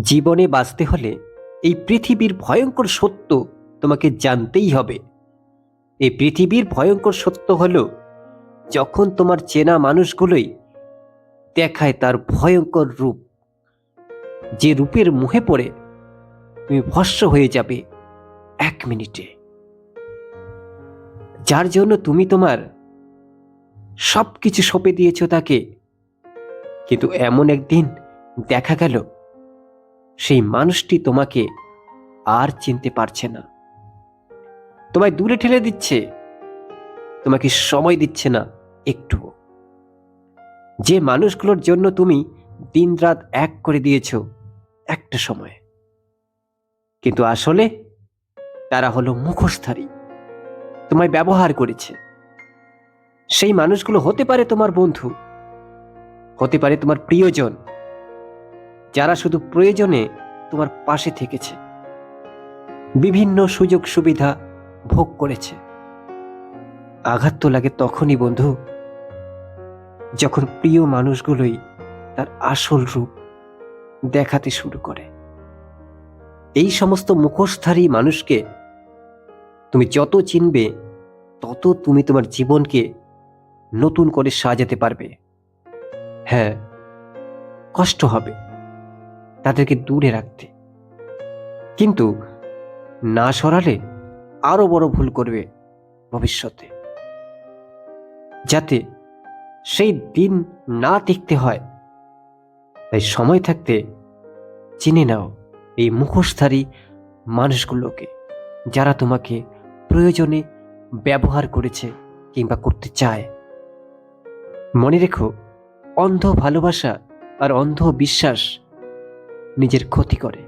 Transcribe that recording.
জীবনে বাঁচতে হলে এই পৃথিবীর ভয়ঙ্কর সত্য তোমাকে জানতেই হবে। এই পৃথিবীর ভয়ঙ্কর সত্য হল, যখন তোমার চেনা মানুষগুলোই দেখায় তার ভয়ঙ্কর রূপ। যে রূপের মুখে পড়ে, তুমি ভস্য হয়ে যাবে এক মিনিটে। যার জন্য তুমি তোমার সব কিছু সঁপে দিয়েছ তাকে। কিন্তু এমন একদিন দেখা গেল সেই মানুষটি তোমাকে আর চিনতে পারছে না। তোমায় দূরে ঠেলে দিচ্ছে, তোমাকে সময় দিচ্ছে না একটু যে মানুষগুলোর জন্য তুমি দিনরাত এক করে দিয়েছ, একটা সময়। কিন্তু আসলে তারা হলো মুখোশধারী। তোমায় ব্যবহার করেছে। সেই মানুষগুলো হতে পারে তোমার বন্ধু, হতে পারে তোমার প্রিয়জন। যারা শুধু প্রয়োজনে তোমার পাশে থেকেছে। বিভিন্ন সুযোগ সুবিধা ভোগ করেছে। আঘাত তো লাগে তখনই, বন্ধু, যখন প্রিয় মানুষগুলোই তার আসল রূপ দেখাতে শুরু করে। এই সমস্ত মুখোশধারী মানুষকে তুমি যত চিনবে, তত তুমি তোমার জীবনকে নতুন করে সাজাতে পারবে। হ্যাঁ কষ্ট হবে। তাদেরকে দূরে রাখতে। কিন্তু না সরালে আরও বড় ভুল করবে ভবিষ্যতে। যাতে সেই দিন না দেখতে হয়। তাই সময় থাকতে চিনে নাও এই মুখোশধারী মানুষগুলোকে, যারা তোমাকে প্রয়োজনে ব্যবহার করেছে কিংবা করতে চায়। মনে রেখো, অন্ধ ভালোবাসা আর অন্ধ বিশ্বাস নিজের ক্ষতি করে।